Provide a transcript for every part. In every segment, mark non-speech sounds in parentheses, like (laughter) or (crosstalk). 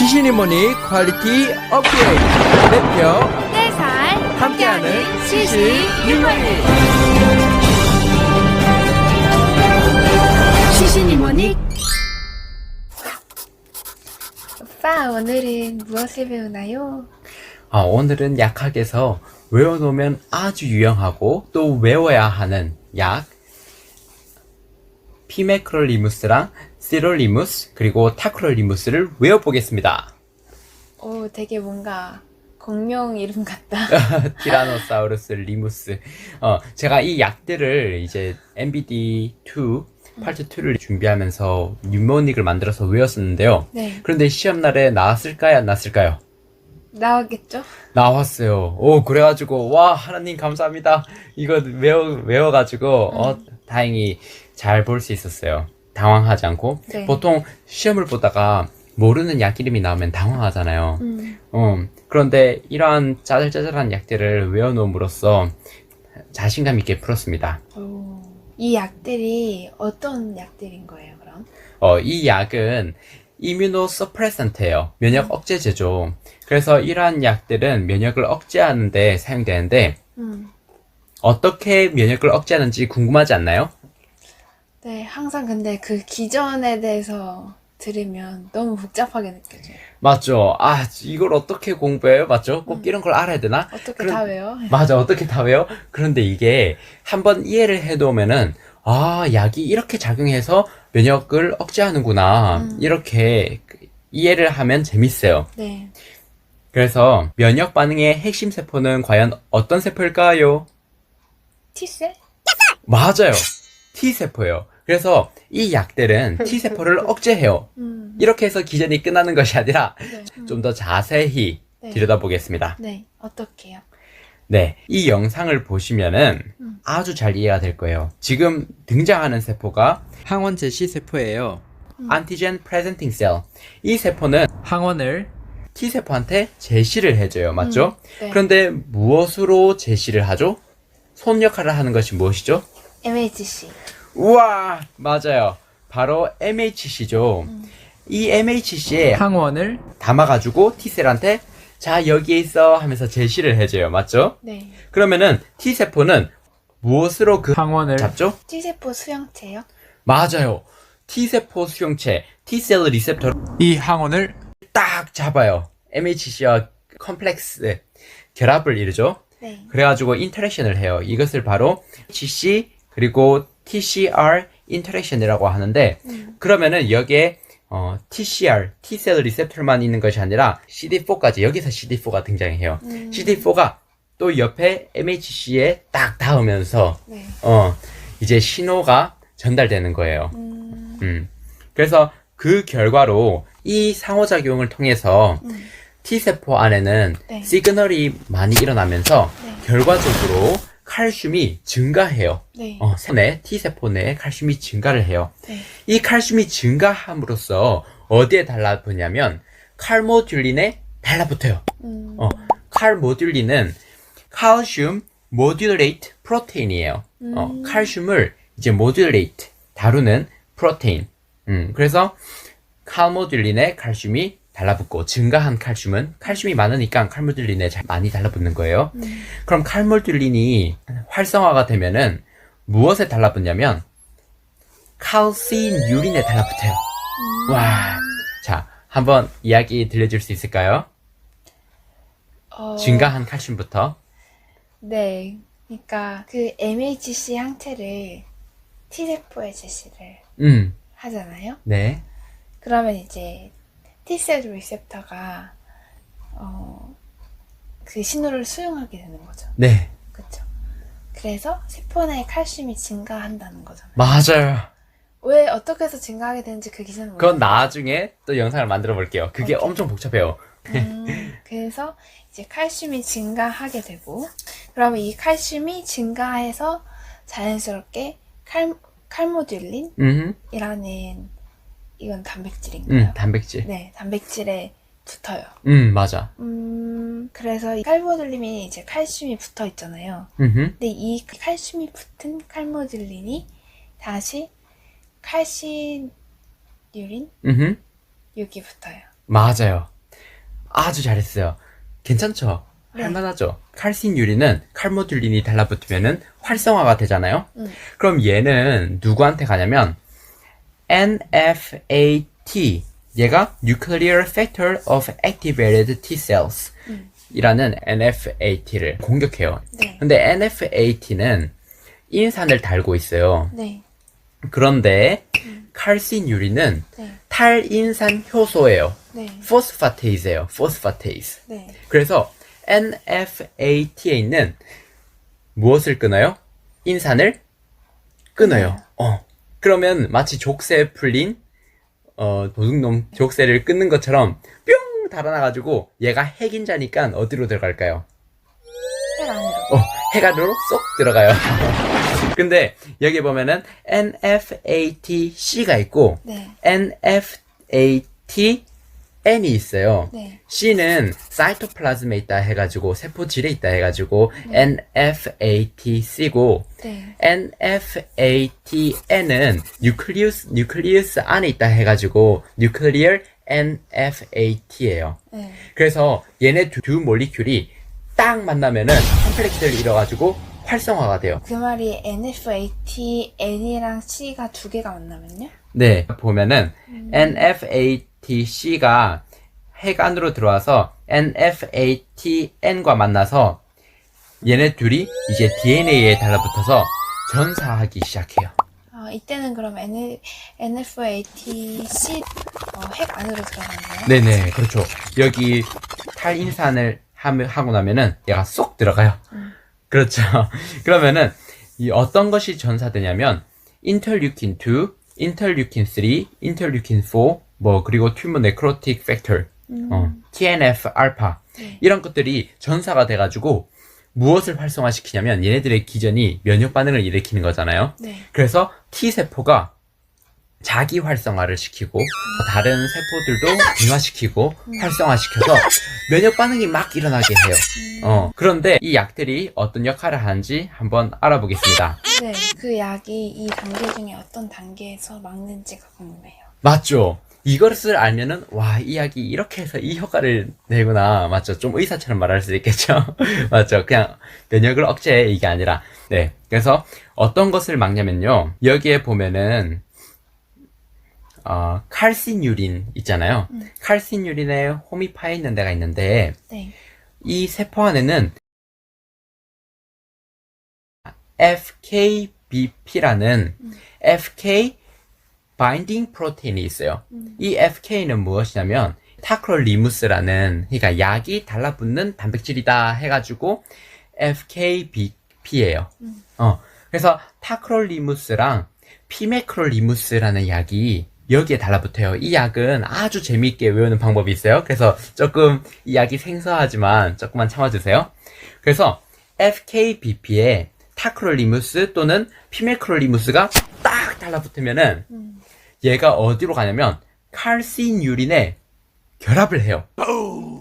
시신이 뭐니? 퀄리티 업그레이드 대표. 4살 함께하는 시신 이모니? 시신 이모닉 오빠 오늘은 무엇을 배우나요? 아, 오늘은 약학에서 외워놓으면 아주 유용하고 또 외워야 하는 약. 피메크롤리무스랑 시롤리무스 그리고 타크롤리무스를 외워보겠습니다. 오 되게 뭔가 공룡 이름 같다 (laughs) 티라노사우루스 리무스. 어, 제가 이 약들을 이제 MBD2 파트 2를 준비하면서 뉴모닉을 만들어서 외웠었는데요. 네 그런데 시험 날에 나왔을까요? 안 나왔을까요? 나오겠죠? 나왔어요. 오, 그래가지고, 와, 하나님 감사합니다. 이거 외워, 외워가지고, 어, 다행히 잘 볼 수 있었어요. 당황하지 않고. 네. 보통 시험을 보다가 모르는 약 이름이 나오면 당황하잖아요. 음. 어, 그런데 이러한 짜잘짜잘한 약들을 외워놓음으로써 자신감 있게 풀었습니다. 오. 이 약들이 어떤 약들인 거예요 그럼? 어, 이 약은 이뮤노 서프레센트예요. 면역 억제제죠. 그래서 이러한 약들은 면역을 억제하는데 사용되는데 음. 어떻게 면역을 억제하는지 궁금하지 않나요? 네 항상 근데 그 기전에 대해서 들으면 너무 복잡하게 느껴져요 맞죠. 아, 이걸 어떻게 공부해요? 맞죠? 꼭 이런 걸 알아야 되나? 어떻게 그런- 다 외워? (laughs) 맞아. 어떻게 다 외워? 그런데 이게 한번 이해를 해두면은 아, 약이 이렇게 작용해서 면역을 억제하는구나. 음. 이렇게 이해를 하면 재밌어요. 네 그래서 면역 반응의 핵심 세포는 과연 어떤 세포일까요? T셀? 맞아요. T세포예요. 그래서 이 약들은 T세포를 억제해요. 음. 이렇게 해서 기전이 끝나는 것이 아니라 네. 음. 좀더 자세히 네. 들여다보겠습니다. 네 어떻게요? 네. 이 영상을 보시면은 음. 아주 잘 이해가 될 거예요. 지금 등장하는 세포가 항원 제시 세포예요. 음. 안티젠 프레젠팅 셀. 이 세포는 항원을 T세포한테 제시를 해줘요. 맞죠? 음, 네. 그런데 무엇으로 제시를 하죠? 손 역할을 하는 것이 무엇이죠? MHC 우와! 맞아요. 바로 MHC죠. 이 MHC에 항원을 담아가지고 T셀한테 자, 여기에 있어 하면서 제시를 해줘요. 맞죠? 네 그러면은 T세포는 무엇으로 그 항원을 잡죠? T세포 수용체요? 맞아요. T세포 수용체, T셀 리셉터 이 항원을 딱 잡아요. MHC와 컴플렉스 결합을 이루죠. 네 그래가지고 인터랙션을 해요. 이것을 바로 HC 그리고 TCR 인터랙션이라고 하는데 음. 그러면은 여기에 어, TCR T셀 리셉터만 있는 것이 아니라 CD4까지 여기서 CD4가 등장해요. 음. CD4가 또 옆에 MHC에 딱 닿으면서 네 어 이제 신호가 전달되는 거예요. 음. 음. 그래서 그 결과로 이 상호작용을 통해서 음. T세포 안에는 네. 시그널이 많이 일어나면서 네. 결과적으로 칼슘이 증가해요. 네. 어, 내 T세포 내에 칼슘이 증가를 해요. 네. 이 칼슘이 증가함으로써 어디에 달라붙냐면 칼모듈린에 달라붙어요. 음. 어, 칼모듈린은 칼슘 모듈레이트 프로테인이에요. 어, 음. 칼슘을 이제 모듈레이트 다루는 프로테인. 음, 그래서 칼모듈린에 칼슘이 달라붙고 증가한 칼슘은 칼슘이 많으니까 칼모듈린에 잘- 많이 달라붙는 거예요. 음. 그럼 칼모듈린이 활성화가 되면은 무엇에 달라붙냐면 칼시뉴린에 달라붙어요. 와, 자 한번 이야기 들려줄 수 있을까요? 어, 증가한 칼슘부터. 네. 그러니까 그 MHC 항체를 T세포에 제시를 음, 하잖아요. 네, 그러면 이제 T셀 리셉터가 어, 그 신호를 수용하게 되는 거죠. 네, 그렇죠. 그래서 세포 내에 칼슘이 증가한다는 거잖아요. 맞아요. 왜 어떻게 해서 증가하게 되는지 그 기준은 그건 나중에 또 영상을 만들어 볼게요. 그게 오케이. 엄청 복잡해요. 음, 그래서 이제 칼슘이 증가하게 되고 그러면 이 칼슘이 증가해서 자연스럽게 칼, 칼모듈린이라는 음, 이건 단백질인가요? 음, 단백질. 네, 단백질에 붙어요. 음, 맞아. 음, 그래서 이 칼모듈린이 이제 칼슘이 붙어 있잖아요. 음, 근데 이 칼슘이 붙은 칼모듈린이 다시 칼시뉴린 음, 여기 붙어요. 맞아요. 아주 잘했어요. 괜찮죠? 네. 할만하죠? 칼신 유리는 칼모듈린이 달라붙으면은 활성화가 되잖아요? 음. 그럼 얘는 누구한테 가냐면 NFAT 얘가 Nuclear Factor of Activated T Cells 이라는 NFAT를 공격해요. 네. 근데 NFAT는 인산을 달고 있어요. 네. 그런데 칼신 유리는 네. 탈인산 효소예요. 네. 포스파테이즈예요. 포스파테이즈. 네. 그래서 NFAT에 있는 무엇을 끊어요? 인산을 끊어요. 어. 그러면 마치 족쇄에 풀린 어, 도둑놈 족쇄를 끊는 것처럼 뿅 달아나가지고 얘가 핵인자니까 어디로 들어갈까요? 헬 안으로. 어, 해가로 쏙 들어가요. (laughs) 근데 여기 보면은 NFATC가 있고 네. NFATN이 있어요. 네. C는 사이토플라즘에 있다 해가지고 세포질에 있다 해가지고 NFATC고 네. NFATN은 뉴클리우스 뉴클리우스 안에 있다 해가지고 뉴클리얼 NFAT예요. 네. 그래서 얘네 두, 두 몰리큘이 딱 만나면은 컴플렉스를 잃어가지고 활성화가 돼요. 그 말이 NFAT, N이랑 C가 두 개가 만나면요? 네, 보면은 NFATC가 핵 안으로 들어와서 NFATN과 만나서 얘네 둘이 이제 DNA에 달라붙어서 전사하기 시작해요. 아, 이때는 그럼 N, NFAT, C 어, 핵 안으로 들어가나요? 네네, 그렇죠. 여기 탈인산을 함- 하고 나면은 얘가 쏙 들어가요. 그렇죠. (laughs) 그러면은 이 어떤 것이 전사되냐면 인터류킨 2, 인터류킨 3, 인터류킨 4, 뭐 그리고 튜머 네크로틱 팩터, 어, TNF 알파 네. 이런 것들이 전사가 돼가지고 무엇을 활성화시키냐면 얘네들의 기전이 면역 반응을 일으키는 거잖아요. 네. 그래서 T 세포가 자기 활성화를 시키고 다른 세포들도 진화시키고 활성화시켜서 면역 반응이 막 일어나게 해요. 어, 그런데 이 약들이 어떤 역할을 하는지 한번 알아보겠습니다. 네. 그 약이 이 단계 중에 어떤 단계에서 막는지가 궁금해요. 맞죠? 이것을 알면은 와 이 약이 이렇게 해서 이 효과를 내구나 맞죠? 좀 의사처럼 말할 수 있겠죠? (laughs) 맞죠? 그냥 면역을 억제해 이게 아니라 네 그래서 어떤 것을 막냐면요 여기에 보면은 어, 칼신유린 있잖아요 칼신유린에 홈이 파여 있는 데가 있는데 네. 이 세포 안에는 FKBP라는 FK 바인딩 프로테인이 있어요. 이 FK는 무엇이냐면 타크롤리무스라는 그러니까 약이 달라붙는 단백질이다 해가지고 FKBP예요. 어 그래서 타크롤리무스랑 피메크롤리무스라는 약이 여기에 달라붙어요. 이 약은 아주 재미있게 외우는 방법이 있어요. 그래서 조금 이 약이 생소하지만 조금만 참아주세요. 그래서 FKBP에 타크롤리무스 또는 피메크롤리무스가 딱 달라붙으면은 얘가 어디로 가냐면 칼신 유린에 결합을 해요.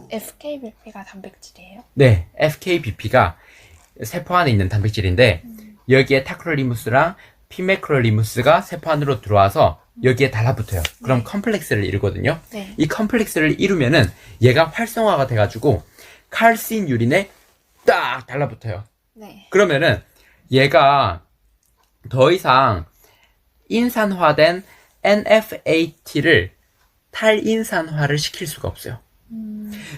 FKBP가 단백질이에요? 네, FKBP가 세포 안에 있는 단백질인데 여기에 타크롤리무스랑 피메크롤리무스가 세포 안으로 들어와서 여기에 달라붙어요. 그럼 컴플렉스를 이루거든요. 네. 이 컴플렉스를 이루면은 얘가 활성화가 돼가지고 칼신 유린에 딱 달라붙어요. 네. 그러면은 얘가 더 이상 인산화된 NFAT를 탈인산화를 시킬 수가 없어요.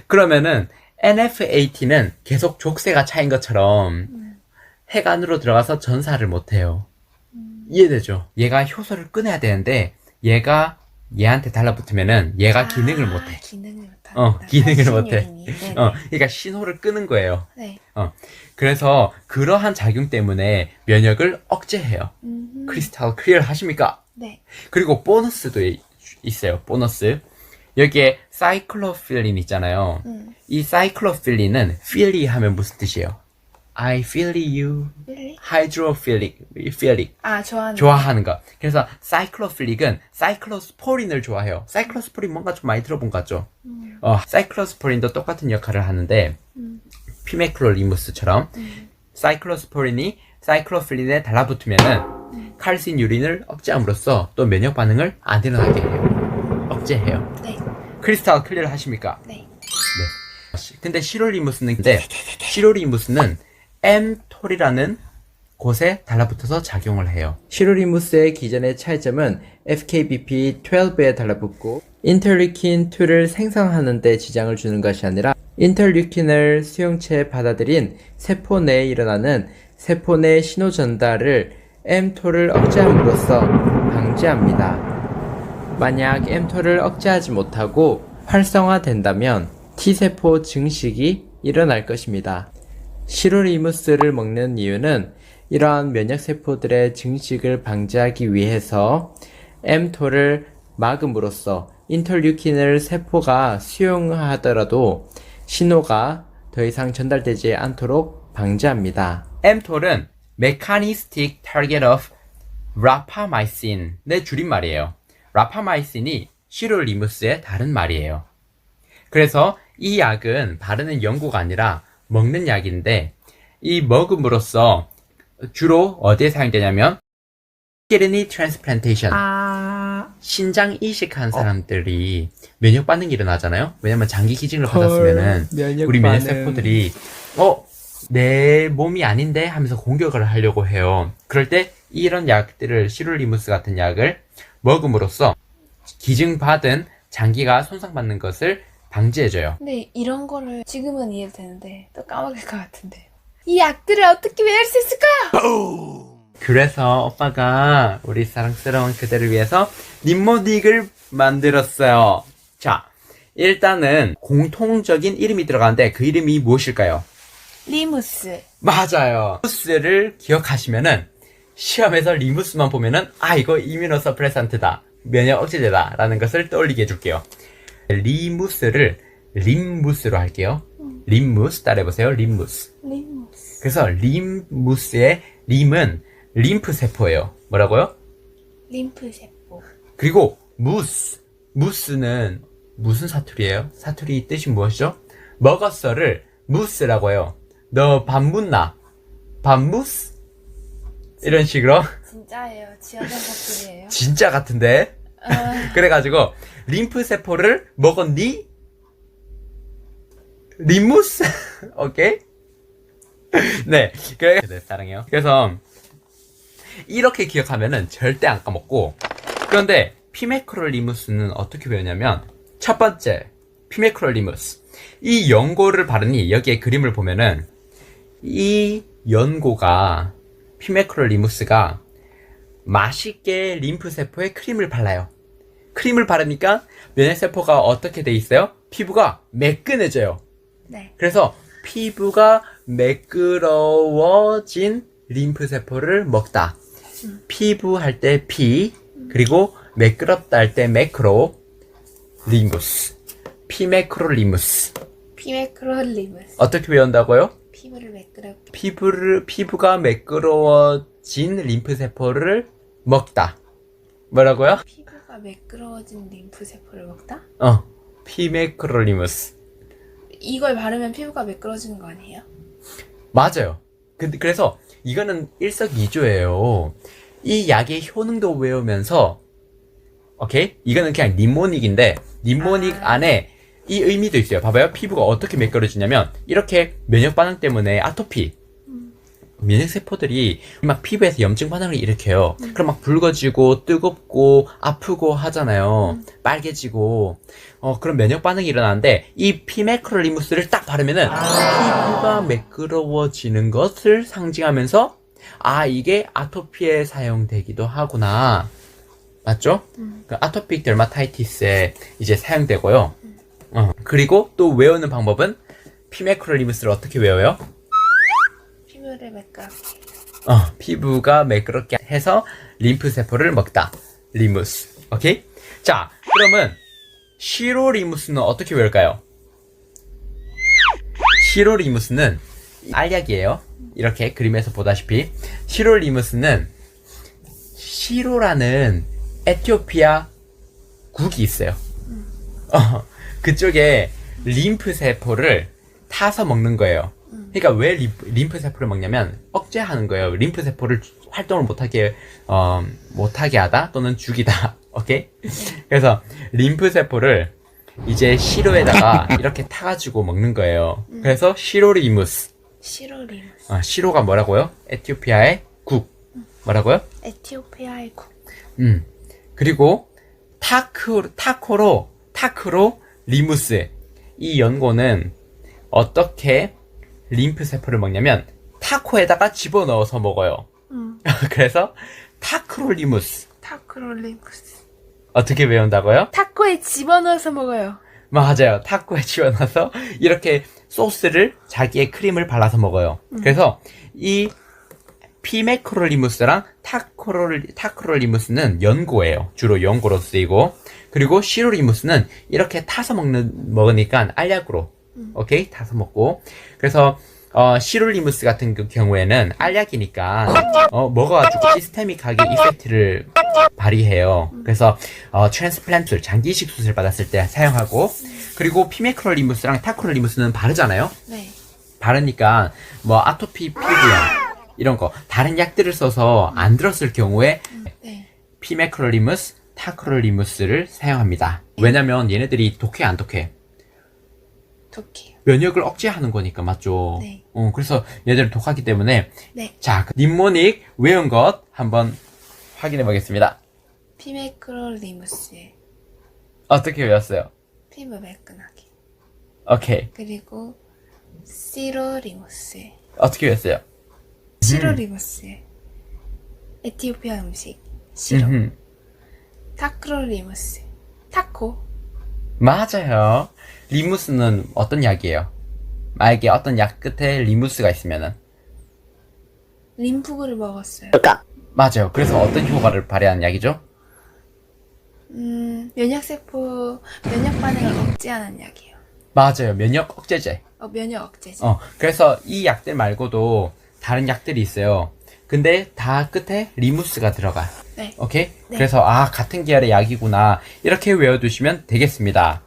그러면은 NFAT는 계속 족쇄가 차인 것처럼 핵 안으로 들어가서 전사를 못해요. 이해되죠? 얘가 효소를 끊어야 되는데 얘가 얘한테 달라붙으면은 얘가 기능을 아, 못해. 기능을 못해. 어, 기능을 못해. 네. 어, 그러니까 신호를 끄는 거예요. 네. 그래서 그러한 작용 때문에 면역을 억제해요. 음, 크리스탈 클리어 하십니까? 네. 그리고 보너스도 이- 있어요. 보너스. 여기에 사이클로필린 있잖아요. 음. 이 사이클로필린은 필리 하면 무슨 뜻이에요? I feel you. 필리? 하이드로필릭, 필릭. 아, 좋아하는. 좋아하는 거. 그래서 사이클로필릭은 사이클로스포린을 좋아해요. 사이클로스포린 뭔가 좀 많이 들어본 것 같죠? 어, 사이클로스포린도 똑같은 역할을 하는데 피메클로리무스처럼 사이클로스포린이 사이클로필린에 달라붙으면은 칼신 유린을 억제함으로써 또 면역 반응을 안 일어나게 해요. 억제해요. 네. 크리스탈 클리어 하십니까? 네. 근데 시로리무스는 근데 시로리무스는 m톨이라는 곳에 달라붙어서 작용을 해요. 시로리무스의 기존의 차이점은 FKBP12에 달라붙고 인터류킨2를 생성하는 데 지장을 주는 것이 아니라 인터류킨을 수용체에 받아들인 세포 내에 일어나는 세포 내 신호 전달을 m톨을 억제함으로써 방지합니다. 만약 m톨을 억제하지 못하고 활성화된다면 T세포 증식이 일어날 것입니다. 시로리무스를 먹는 이유는 이러한 면역세포들의 증식을 방지하기 위해서 m톨을 막음으로써 인터류킨을 세포가 수용하더라도 신호가 더 이상 전달되지 않도록 방지합니다. m톨은 Mechanistic Target of Rapamycin의 줄임말이에요. 라파마이신이 시로리무스의 다른 말이에요. 그래서 이 약은 바르는 연고가 아니라 먹는 약인데 이 먹음으로써 주로 어디에 사용되냐면 키드니 트랜스플란테이션 신장 이식한 사람들이 면역 반응이 일어나잖아요. 왜냐면 장기 기증을 받았으면은 면역 우리 면역. 세포들이 어 내 몸이 아닌데 하면서 공격을 하려고 해요. 그럴 때 이런 약들을 시룰리무스 같은 약을 먹음으로써 기증받은 장기가 손상받는 것을 방지해줘요. 근데 이런 거를 지금은 이해되는데 또 까먹을 것 같은데. 이 약들을 어떻게 외울 수 있을까요? 그래서 오빠가 우리 사랑스러운 그대를 위해서 님모딕을 만들었어요. 자, 일단은 공통적인 이름이 들어가는데 그 이름이 무엇일까요? 리무스. 맞아요. 리무스를 기억하시면은 시험에서 리무스만 보면은 아 이거 이뮤노 서프레산트다 면역 억제제다 라는 것을 떠올리게 해줄게요. 리무스를 림무스로 할게요. 림무스 따라해보세요. 림무스. 리무스. 그래서 림무스의 림은 림프 세포예요. 뭐라고요? 림프 세포. 그리고 무스. 무스는 무슨 사투리예요? 사투리 뜻이 무엇이죠? 먹었어를 무스라고 해요. 너 밥 묻나? 밥 무스? 이런 식으로 진짜예요. 지어낸 사투리예요. 진짜 같은데 아, 그래가지고 림프 세포를 먹었니? 리무스 (laughs) 오케이 네 그래 네, 사랑해요 그래서 이렇게 기억하면은 절대 안 까먹고 그런데 피메크롤리무스는 어떻게 배우냐면 첫 번째 피메크롤리무스 이 연고를 바르니 여기에 그림을 보면은 이 연고가 피메크롤리무스가 맛있게 림프세포에 크림을 발라요. 크림을 바르니까 면역세포가 어떻게 돼 있어요? 피부가 매끈해져요. 네. 그래서 피부가 매끄러워진 림프세포를 먹다. 피부 할 때 피, 그리고 매끄럽다 할 때 매크로, 리무스. 피매크로리무스. 피메크롤리무스. 어떻게 배운다고요? 피부를 매끄럽게. 피부를, 피부가 매끄러워진 림프세포를 먹다. 뭐라고요? 피부가 매끄러워진 림프세포를 먹다? 어, 피메크롤리무스. 이걸 바르면 피부가 매끄러워지는 거 아니에요? 맞아요. 근데 그래서 이거는 일석이조예요. 이 약의 효능도 외우면서 오케이? 이거는 그냥 님모닉인데 님모닉 아. 안에 이 의미도 있어요. 봐봐요. 피부가 어떻게 매끄러지냐면 이렇게 면역 반응 때문에 아토피 면역 세포들이 막 피부에서 염증 반응을 일으켜요. 그럼 막 붉어지고 뜨겁고 아프고 하잖아요. 빨개지고 어 그런 면역 반응이 일어나는데 이 피메크롤리무스를 딱 바르면은 피부가 매끄러워지는 것을 상징하면서 아 이게 아토피에 사용되기도 하구나. 맞죠? 그 아토픽 dermatitis에 이제 사용되고요. 어, 그리고 또 외우는 방법은 피메크롤리무스를 어떻게 외워요? 피부를 매끄럽게. 어, 피부가 매끄럽게 해서 림프 세포를 먹다. 리무스. 오케이? 자, 그러면 시로리무스는 어떻게 외울까요? 시로리무스는 알약이에요. 이렇게 그림에서 보다시피 시로리무스는 시로라는 에티오피아 국이 있어요. 어, 그쪽에 림프 세포를 타서 먹는 거예요. 그러니까 왜 림프, 림프 세포를 먹냐면 억제하는 거예요. 림프 세포를 활동을 못하게 어, 못하게 하다 또는 죽이다. (laughs) 오케이? 그래서 림프 세포를 이제 시로에다가 (laughs) 이렇게 타가지고 먹는 거예요. 그래서 시로리무스. 시로리무스. 아, 시로가 뭐라고요? 에티오피아의 국. 뭐라고요? 에티오피아의 국. 음. 그리고 타크 타코로 타크로 리무스. 이 연고는 어떻게 림프 세포를 먹냐면 타코에다가 집어넣어서 먹어요. 음. (laughs) 그래서 타크로리무스. 타크롤리무스. 어떻게 배운다고요? 타코에 집어넣어서 먹어요. 맞아요. 타코에 집어넣어서 이렇게 소스를 자기의 크림을 발라서 먹어요. 그래서 이 피메크롤리무스랑 타코롤, 타크롤리무스는 연고예요. 주로 연고로 쓰이고. 그리고 시로리무스는 이렇게 타서 먹는, 먹으니까 알약으로. 오케이? 타서 먹고. 그래서, 어, 시롤리무스 같은 그 경우에는 알약이니까, 어, 먹어가지고 시스테믹하게 이펙트를 발휘해요. 그래서, 어, 트랜스플란트, 장기 이식 수술 받았을 때 사용하고, 그리고 피메크롤리무스랑 타크롤리무스는 바르잖아요? 네. 바르니까 뭐 아토피 피부염 이런 거 다른 약들을 써서 안 들었을 경우에 네. 피메크롤리무스, 타크롤리무스를 사용합니다. 왜냐면 얘네들이 독해 안 독해? 독해요. 면역을 억제하는 거니까 맞죠? 네. 어, 그래서 얘들은 독하기 때문에 네. 자, 그 nim모닉 외운 것 한번 확인해 보겠습니다. 피메크롤리무스. 어떻게 외웠어요? 피부 매끈하게. 오케이. 그리고 시로리무스. 어떻게 외웠어요? 시로리무스. 에티오피아 음식. 시로. 음흠. 타크롤리무스. 타코. 맞아요. 리무스는 어떤 약이에요? 만약에 어떤 약 끝에 리무스가 있으면은 림프구를 먹었어요. 맞아요. 그래서 어떤 효과를 발휘하는 약이죠? 음, 면역세포, 면역 반응을 억제하는 약이에요. 맞아요. 면역 억제제. 어, 면역 억제제. 어, 그래서 이 약들 말고도 다른 약들이 있어요. 근데 다 끝에 리무스가 들어가. 네. 오케이? 네. 그래서 아, 같은 계열의 약이구나. 이렇게 외워두시면 되겠습니다.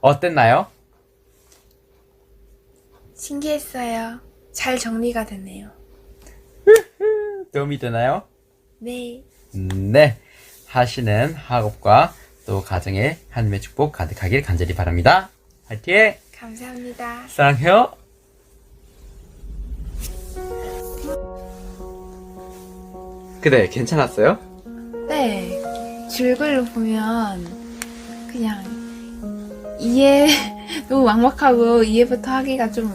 어땠나요? 신기했어요. 잘 정리가 됐네요. (laughs) 도움이 되나요? 네. 네. 하시는 학업과 또 가정에 하나님의 축복 가득하길 간절히 바랍니다. 화이팅! 감사합니다. 사랑해요. 그래, 괜찮았어요? 네. 줄글로 보면 그냥 이해 너무 막막하고 이해부터 하기가 좀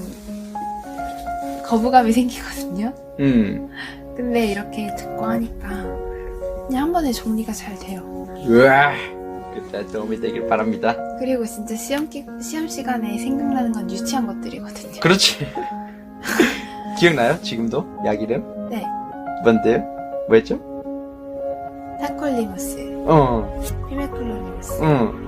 거부감이 생기거든요. 음. 근데 이렇게 듣고 하니까 그냥 한 번에 정리가 잘 돼요. 우와. 그때 도움이 되길 바랍니다. 그리고 진짜 시험 기, 시험 시간에 생각나는 건 유치한 것들이거든요. 그렇지. (laughs) 기억나요? 지금도? 약 이름? 네. 뭔데요? 뭐였죠? 타콜리무스, 어, 피메클로리무스. 응.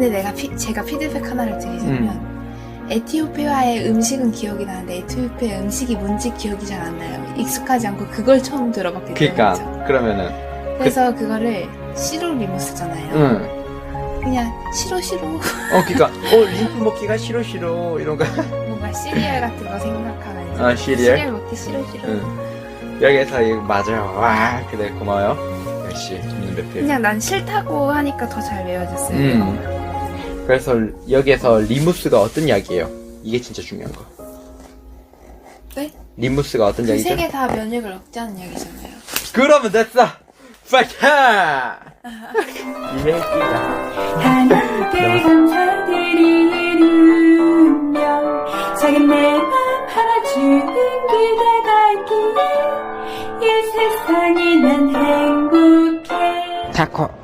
근데 내가 피, 제가 피드백 하나를 드리자면 에티오피아의 음식은 기억이 나는데 에티오피아 음식이 뭔지 기억이 잘 안 나요. 익숙하지 않고 그걸 처음 들어봤기 때문이죠. 그니까, 그러면은, 그래서 그거를 시로 리무스잖아요. 응. 그냥 시로 시로 어, 그니까, 어, 림프 먹기가 싫어, 싫어, 이런 거. 뭔가 시리얼 같은 거 생각하면 이제 아, 시리얼? 먹기 싫어 싫어. 응. 여기서, 이거 맞아요. 와, 그래, 고마워요. 역시, 김민 배필. 그냥 난 싫다고 하니까 더 잘 외워졌어요. 음. 그래서 여기에서 리무스가 어떤 약이에요? 이게 진짜 중요한 거. 네? 리무스가 어떤 그 약이죠? 세 개 다 면역을 억제하는 약이잖아요. 그러면 됐어! 파이팅! 이해했습니다. 하나님께 감사드리며 작은 내맘 알아주는 그대가 있기에 이 세상이 난 행복해 타코.